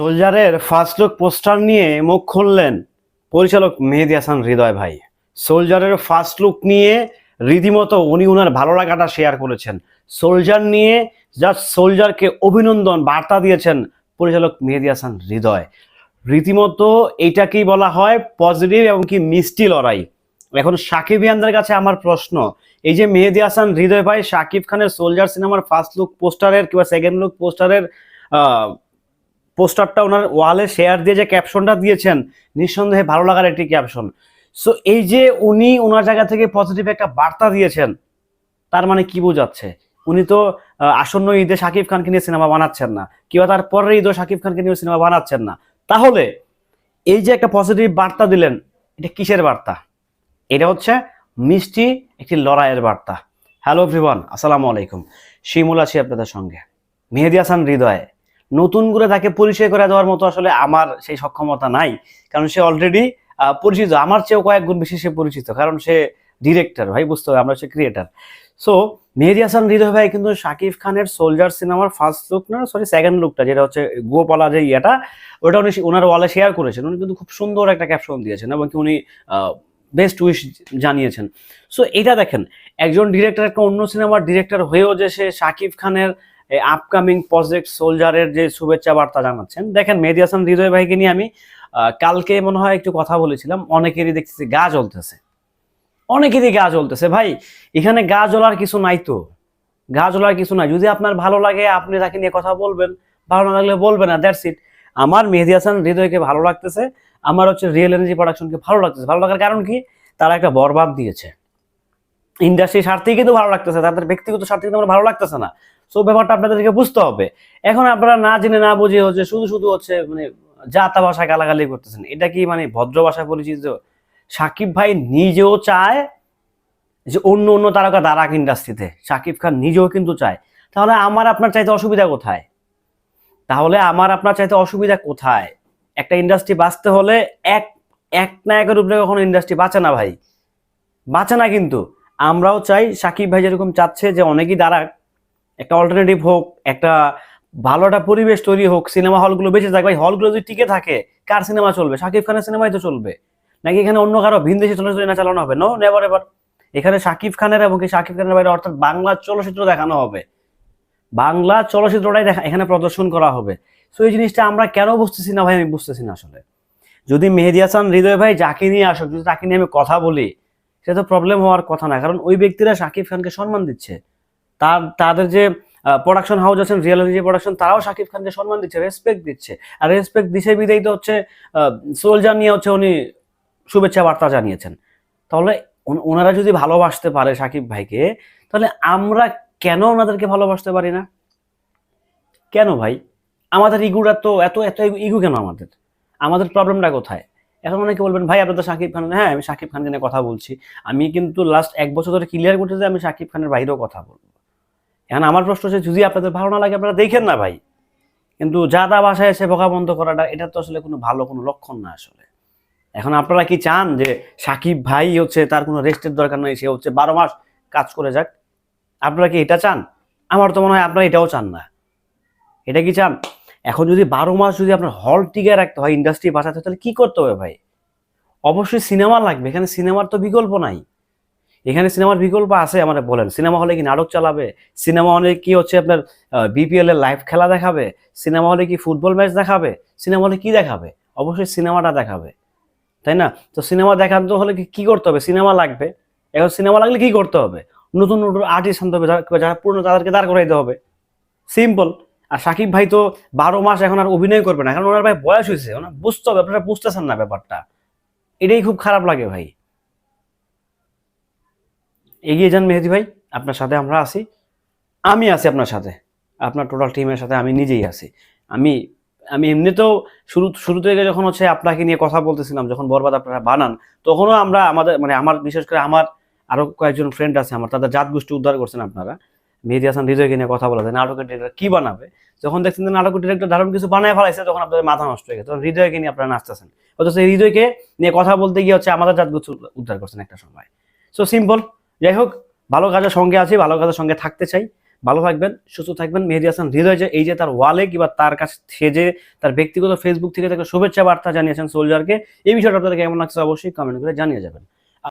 সোলজারের first look poster নিয়ে মুখ খুললেন পরিচালক মেহেদি হাসান হৃদয় ভাই। সোলজারের ফার্স্ট লুক নিয়ে রীতিমতো উনি ওনার ভালো লাগাটা শেয়ার করেছেন। সোলজার নিয়ে জাস্ট সোলজারকে অভিনন্দন, বার্তা দিয়েছেন পরিচালক মেহেদি হাসান হৃদয়। রীতিমতো এইটাকেই বলা হয় পজিটিভ এবং কি মিষ্টি লড়াই। এখন সাকিব ইয়ানদের কাছে আমার প্রশ্ন, এই যে মেহেদি হাসান হৃদয় ভাই, সাকিব খানের সোলজার সিনেমার ফার্স্ট লুক পোস্টারের কিংবা সেকেন্ড লুক পোস্টারের পোস্টারটা ওনার ওয়ালে শেয়ার দিয়ে যে ক্যাপশনটা দিয়েছেন, নিঃসন্দেহে ভালো লাগার একটি ক্যাপশন সো এই যে উনি ওনার জায়গা থেকে পজিটিভ একটা বার্তা দিয়েছেন, তার মানে কি বোঝাচ্ছে? উনি তো আসন্ন ঈদে শাকিব খানকে নিয়ে সিনেমা বানাচ্ছেন না, কিংবা তার পরের ঈদও শাকিব খানকে নিয়ে সিনেমা বানাচ্ছেন না। তাহলে, এই যে একটা পজিটিভ বার্তা দিলেন, এটা কিসের বার্তা? এটা হচ্ছে মিষ্টি একটি লড়াইয়ের বার্তা। হ্যালো এভরিওয়ান আসসালামু আলাইকুম। শিমুল আছি আপনাদের সঙ্গে। মেহেদি হাসান হৃদয়। নতুন করে তাকে পরিচয় করে দেওয়ার মতো আসলে আমার সেই সক্ষমতা নাই। কারণ সে অলরেডি পরিচিত। আমার চেয়েও কয়েক গুণ বেশি সে পরিচিত। কারণ সে ডিরেক্টর ভাই, বুঝতে হবে, আমরা সে ক্রিয়েটার সো মেহেদি হাসান, হৃদয় ভাই কিন্তু শাকিব খানের সোলজার সিনেমার ফার্স্ট লুক না সরি সেকেন্ড লুকটা যেটা হচ্ছে গোপালা যে ইয়েটা, ওটা উনি ওনার ওয়ালে শেয়ার করেছেন। উনি কিন্তু খুব সুন্দর একটা ক্যাপশন দিয়েছেন এবং কি উনি বেস্ট উইশ জানিয়েছেন। সো এটা দেখেন, একজন ডিরেক্টর একটা অন্য সিনেমার ডিরেক্টর হয়েও যে সে শাকিব খানের আপকামিং প্রজেক্ট সোলজারের যে শুভেচ্ছা বার্তা জানাচ্ছেন। দেখেন মেহেদি হৃদয় ভাইকে নিয়ে আমি কালকে মনে হয় একটু কথা বলেছিলাম, অনেকেরই দেখতেছি গা জ্বলতেছে। অনেকেরই গা জ্বলতেছে। ভাই, এখানে গা জ্বলার কিছু নাই তো। গা জ্বলার কিছু নাই। যদি আপনার ভালো লাগে, আপনি তাকে নিয়ে কথা বলবেন। ভালো না লাগলে বলবেন না দ্যাটস ইট আমার মেহেদি হাসান হৃদয়কে ভালো লাগতেছে। আমার হচ্ছে রিয়েল এনার্জি প্রোডাকশনকে ভালো লাগতেছে। ভালো লাগার কারণ কি? তারা একটা বরবাদ দিয়েছে। ইন্ডাস্ট্রি স্বার্থেই কিন্তু ভালো লাগতেছে, তাদের ব্যক্তিগত স্বার্থে কিন্তু আমার ভালো লাগতেছে না। সো ব্যাপারটা আপনাদেরকে বুঝতে হবে। এখন আপনারা না জেনে না বুঝে হচ্ছে শুধু শুধু হচ্ছে মানে জাতা ভাষায় গালাগালি করতেছেন। এটা কি মানে ভদ্র ভাষায় পরিচিত? সাকিব ভাই নিজেও চায় যে অন্য অন্য তারকা দাঁড়াক ইন্ডাস্ট্রিতে। সাকিব খান নিজেও কিন্তু চায়। তাহলে আমার আপনার চাইতে অসুবিধা কোথায়? তাহলে আমার আপনার চাইতে অসুবিধা কোথায়? একটা ইন্ডাস্ট্রি বাঁচতে হলে এক এক নায়কের উপরে কখনো ইন্ডাস্ট্রি বাঁচে না ভাই। বাঁচে না কিন্তু। আমরাও চাই সাকিব ভাই যেরকম চাচ্ছে যে অনেকেই দাঁড়াক, একটা অল্টারনেটিভ হোক, একটা ভালো একটা পরিবেশ তৈরি হোক সিনেমা হলগুলো বেঁচে থাক। ভাই হলগুলো যদি টিকে থাকে, কার সিনেমা চলবে? সাকিব খানের সিনেমাই তো চলবে। নাকি এখানে অন্য কারও ভিন দেশে চলচ্চিত্র না চালানো হবে? নো নেভার এভার এখানে সাকিব খানের এবং সাকিব খানের বাইরে অর্থাৎ বাংলা চলচ্চিত্র দেখানো হবে। বাংলা চলচ্চিত্রটাই দেখা, এখানে প্রদর্শন করা হবে। সো এই জিনিসটা আমরা কেন বুঝতেছি না ভাই? আমি বুঝতেছি না আসলে। যদি মেহেদি হাসান, হৃদয় ভাই যাকে নিয়ে আসুক, যদি তাকে নিয়ে আমি কথা বলি সেটা তো প্রবলেম হওয়ার কথা না কারণ ওই ব্যক্তিরা সাকিব খানকে সম্মান দিচ্ছে। তার তাদের যে প্রোডাকশন হাউস আছেন রিয়েলিটি প্রোডাকশন তারাও সাকিব খানকে সম্মান দিচ্ছে রেসপেক্ট দিচ্ছে। আর রেসপেক্ট দিছে বিদায়ী তো হচ্ছে সোলজার নিয়ে হচ্ছে উনি শুভেচ্ছা বার্তা জানিয়েছেন। তাহলে ওনারা যদি ভালোবাসতে পারে সাকিব ভাইকে, তাহলে আমরা কেন ওনাদেরকে ভালোবাসতে পারি না? কেন ভাই? আমাদের ইগুটা তো এত এত ইগু কেন আমাদের? আমাদের প্রবলেমটা কোথায়? এখন অনেকে বলবেন, ভাই আপনার তো সাকিব খান হ্যাঁ আমি সাকিব খানকে নিয়ে কথা বলছি। আমি কিন্তু লাস্ট এক বছর ধরে ক্লিয়ার করতে যে আমি সাকিব খানের বাইরেও কথা বলব। এখন আমার প্রশ্ন হচ্ছে, যদি আপনাদের ভালো না লাগে, আপনারা দেখেন না ভাই। কিন্তু যা তা বাসায় এসে বোকা বন্ধ করাটা, এটা তো আসলে কোনো ভালো কোনো লক্ষণ না আসলে। এখন আপনারা কি চান যে সাকিব ভাই হচ্ছে তার কোনো রেস্টের দরকার নেই, সে হচ্ছে বারো মাস কাজ করে যাক? আপনারা কি এটা চান? আমার তো মনে হয় আপনারা এটাও চান না। এটা কি চান? এখন যদি বারো মাস যদি আপনার হল টিকে রাখতে হয় ইন্ডাস্ট্রি বাঁচাতে হয়, তাহলে কী করতে হবে ভাই? অবশ্যই সিনেমা লাগবে। এখানে সিনেমার তো বিকল্প নাই। এখানে সিনেমার বিকল্প আছে আমাদের বলেন। সিনেমা হলে কি নাটক চালাবে? সিনেমা হলে কি হচ্ছে আপনার বিপিএল এর লাইভ খেলা দেখাবে? সিনেমা হলে কি ফুটবল ম্যাচ দেখাবে? সিনেমা হলে কি দেখাবে? অবশ্যই সিনেমাটা দেখাবে। তাই না? তো সিনেমা দেখাতে হলে কি- করতে হবে? সিনেমা লাগবে। এখন সিনেমা লাগলে কি করতে হবে? নতুন নতুন আর্টিস্ট আনতে হবে যারা যারা পুরনো তাদেরকে দাঁড় করাইতে হবে। সিম্পল আর সাকিব ভাই তো বারো মাস এখন আর অভিনয় করবে না, কারণ ওনার ভাই বয়স হয়েছে ওনার বুঝতে হবে, আপনারা বুঝতেছেন না ব্যাপারটা। এটাই খুব খারাপ লাগে ভাই। এগিয়ে যান মেহেদি ভাই, আপনার সাথে আমরা আছি। আমি আছি আপনার সাথে, আপনার টোটাল টিমের সাথে আমি নিজেই আছি। আমি আমি এমনিতেও শুরু শুরু থেকে যখন হচ্ছে আপনাকে নিয়ে কথা বলতেছিলাম, যখন বরবাদ আপনারা বানান, তখনও আমরা আমাদের মানে আমার, বিশেষ করে আমার আরও কয়েকজন ফ্রেন্ড আছে, আমার, তাদের জাত গোষ্ঠী উদ্ধার করছেন আপনারা। মেহেদি হাসান হৃদয়কে নিয়ে কথা বলা যায়, নাটকের ডিরেক্টর কি বানাবে? যখন দেখছেন যে নাটকের ডিরেক্টর দারুণ কিছু বানায় ফেলাইছে, তখন আপনাদের মাথা নষ্ট হয়ে গেছে। তখন হৃদয়কে নিয়ে আপনারা নাচতেছেন। অথচ এই হৃদয়কে নিয়ে কথা বলতে গিয়ে হচ্ছে আমাদের জাত উদ্ধার করছেন একটা সময়। সো সিম্পল যাই হোক, ভালো কাজের সঙ্গে আছি, ভালো কাজের সঙ্গে থাকতে চাই। ভালো থাকবেন, সুস্থ থাকবেন। মেহেদি হাসান হৃদয় যে, এই যে তার ওয়ালে কিংবা তার কাছে যে তার ব্যক্তিগত ফেসবুক থেকে তাকে শুভেচ্ছা বার্তা জানিয়েছেন সোলজারকে। এই বিষয়টা আপনাদের কেমন লাগছে অবশ্যই কমেন্ট করে জানিয়ে যাবেন।